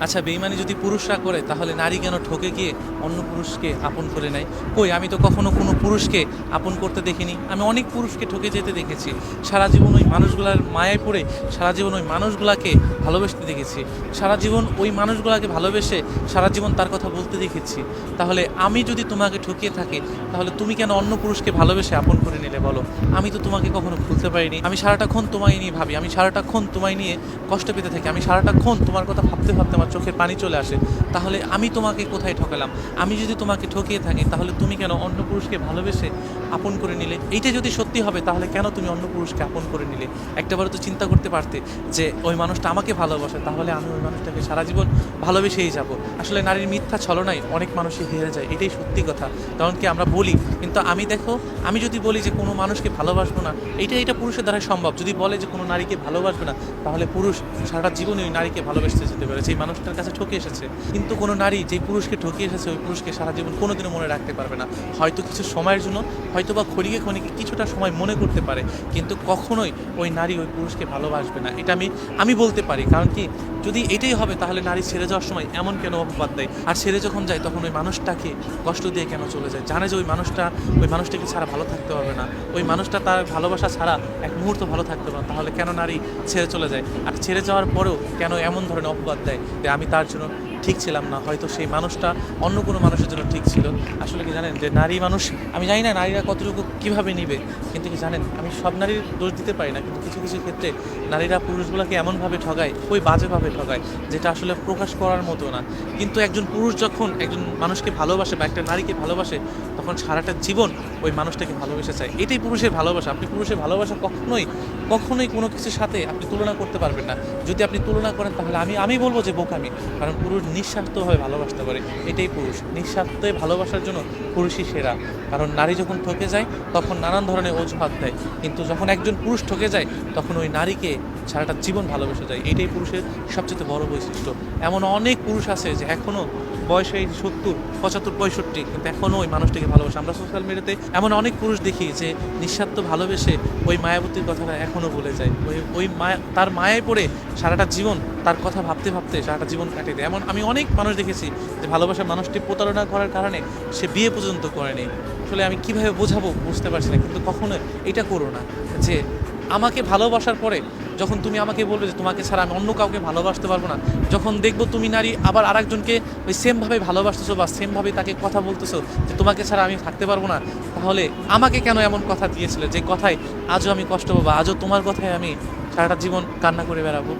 আচ্ছা বেইমানি যদি পুরুষরা করে, তাহলে নারী কেন ঠকে গিয়ে অন্য পুরুষকে আপন করে নেয়? কই, আমি তো কখনো কোনো পুরুষকে আপন করতে দেখিনি। আমি অনেক পুরুষকে ঠকে যেতে দেখেছি। সারা জীবন ওই মানুষগুলার মায়ায় পড়ে, সারা জীবন ওই মানুষগুলাকে ভালোবাসতে দেখেছি। সারা জীবন ওই মানুষগুলাকে ভালোবেসে সারা জীবন তার কথা বলতে দেখেছি। তাহলে আমি যদি তোমাকে ঠকিয়ে থাকি, তাহলে তুমি কেন অন্য পুরুষকে ভালোবেসে আপন করে নিলে বলো? আমি তো তোমাকে কখনো ভুলতে পারিনি। আমি সারাটাক্ষণ তোমায় নিয়ে ভাবি। আমি সারাটাক্ষণ তোমায় নিয়ে কষ্ট পেতে থাকি। আমি সারাটাক্ষণ তোমার কথা ভাবতে ভাবতে আমার চোখের পানি চলে আসে, তাহলে আমি তোমাকে কোথায় ঠকালাম? আমি যদি তোমাকে ঠকিয়ে থাকি, তাহলে তুমি কেন অন্য পুরুষকে ভালোবেসে আপন করে নিলে? এইটা যদি সত্যি হবে, তাহলে কেন তুমি অন্য পুরুষকে আপন করে নিলে? একটাবারও তো চিন্তা করতে পারতে যে, ওই মানুষটা আমাকে ভালোবাসে, তাহলে আমি ওই মানুষটাকে সারা জীবন ভালোবেসেই যাব। আসলে নারীর মিথ্যা ছলনায় অনেক মানুষই হেরে যায়, এটাই সত্যি কথা। কারণ কি আমরা বলি, কিন্তু আমি দেখো, আমি যদি বলি যে কোনো মানুষকে ভালোবাসবো না, এইটা এটা পুরুষের দ্বারা সম্ভব। যদি বলে যে কোনো নারীকে ভালোবাসবে না, তাহলে পুরুষ সারা জীবনে ওই নারীকে ভালোবাসতে যেতে পারে সেই মানুষটার কাছে ঠকে এসেছে। কিন্তু কোনো নারী যেই পুরুষকে ঠকিয়ে এসেছে, ওই পুরুষকে সারা জীবন কোনোদিনও মনে রাখতে পারবে না। হয়তো কিছু সময়ের জন্য হয়তো বা ক্ষণিকে খনিকে কিছুটা সময় মনে করতে পারে, কিন্তু কখনোই ওই নারী ওই পুরুষকে ভালোবাসবে না। এটা আমি আমি বলতে পারি। কারণ কি, যদি এটাই হবে, তাহলে নারী ছেড়ে যাওয়ার সময় এমন কেন অপবাদ দেয়? আর ছেড়ে যখন যায়, তখন ওই মানুষটাকে কষ্ট দিয়ে কেন চলে যায়? জানে যে ওই মানুষটা, ওই মানুষটাকে ছাড়া ভালো থাকতে পারবে না। ওই মানুষটা তার ভালোবাসা ছাড়া এক মুহূর্ত ভালো থাকতে পারে না। তাহলে কেন নারী ছেড়ে চলে যায়? আর ছেড়ে যাওয়ার পরেও কেন এমন ধরনের অপবাদ দেয়? আমি তার জন্য ঠিক ছিলাম না, হয়তো সেই মানুষটা অন্য কোনো মানুষের জন্য ঠিক ছিল। আসলে কি জানেন যে নারী মানুষ, আমি জানি না নারীরা কতটুকু কীভাবে নিবে, কিন্তু কি জানেন, আমি সব নারীর দোষ দিতে পারি না, কিন্তু কিছু কিছু ক্ষেত্রে নারীরা পুরুষগুলোকে এমনভাবে ঠগায় ওই বাজেভাবে ঠগায়, যেটা আসলে প্রকাশ করার মতো না। কিন্তু একজন পুরুষ যখন একজন মানুষকে ভালোবাসে বা একটা নারীকে ভালোবাসে, তখন সারাটা জীবন ওই মানুষটাকে ভালোবেসে চায়। এটাই পুরুষের ভালোবাসা। আপনি পুরুষের ভালোবাসা কখনোই কখনোই কোনো কিছুর সাথে আপনি তুলনা করতে পারবেন না। যদি আপনি তুলনা করেন, তাহলে আমি আমি বলব যে বোকামি, কারণ পুরুষ নিঃস্বার্থভাবে ভালোবাসতে পারে, এটাই পুরুষ। নিঃস্বার্থে ভালোবাসার জন্য পুরুষই সেরা। কারণ নারী যখন ঠকে যায়, তখন নানান ধরনের অজুহাত দেয়। কিন্তু যখন একজন পুরুষ ঠকে যায়, তখন ওই নারীকে সারাটা জীবন ভালোবেসে যায়। এটাই পুরুষের সবচেয়ে বড় বৈশিষ্ট্য। এমন অনেক পুরুষ আছে যে এখনও বয়স এই সত্তর, পঁচাত্তর, পঁয়ষট্টি, কিন্তু এখনও ওই মানুষটিকে ভালোবাসে। আমরা সোশ্যাল মিডিয়াতে এমন অনেক পুরুষ দেখি যে নিঃস্বার্থ ভালোবেসে ওই মায়াবতীর কথাটা এখনও বলে যায়। ওই ওই মায়া, তার মায়ায় পড়ে সারাটা জীবন তার কথা ভাবতে ভাবতে সারাটা জীবন কাটিয়ে দেয়। এমন আমি অনেক মানুষ দেখেছি যে ভালোবাসার মানুষটি প্রতারণা করার কারণে সে বিয়ে পর্যন্ত করেনি। আসলে আমি কীভাবে বোঝাবো বুঝতে পারছি না, কিন্তু কখনো এটা করো না যে আমাকে ভালোবাসার পরে যখন তুমি আমাকে বলবে যে তোমাকে ছাড়া আমি অন্য কাউকে ভালোবাসতে পারব না, যখন দেখব তুমি নারী আবার আরেকজনকে ওই সেমভাবে ভালোবাসতেছো বা সেমভাবে তাকে কথা বলতেছো যে তোমাকে ছাড়া আমি থাকতে পারব না, তাহলে আমাকে কেন এমন কথা দিয়েছিলে? যে কথায় আজও আমি কষ্ট পাবো, আজও তোমার কথায় আমি সারাটা জীবন কান্না করে বেড়াবো?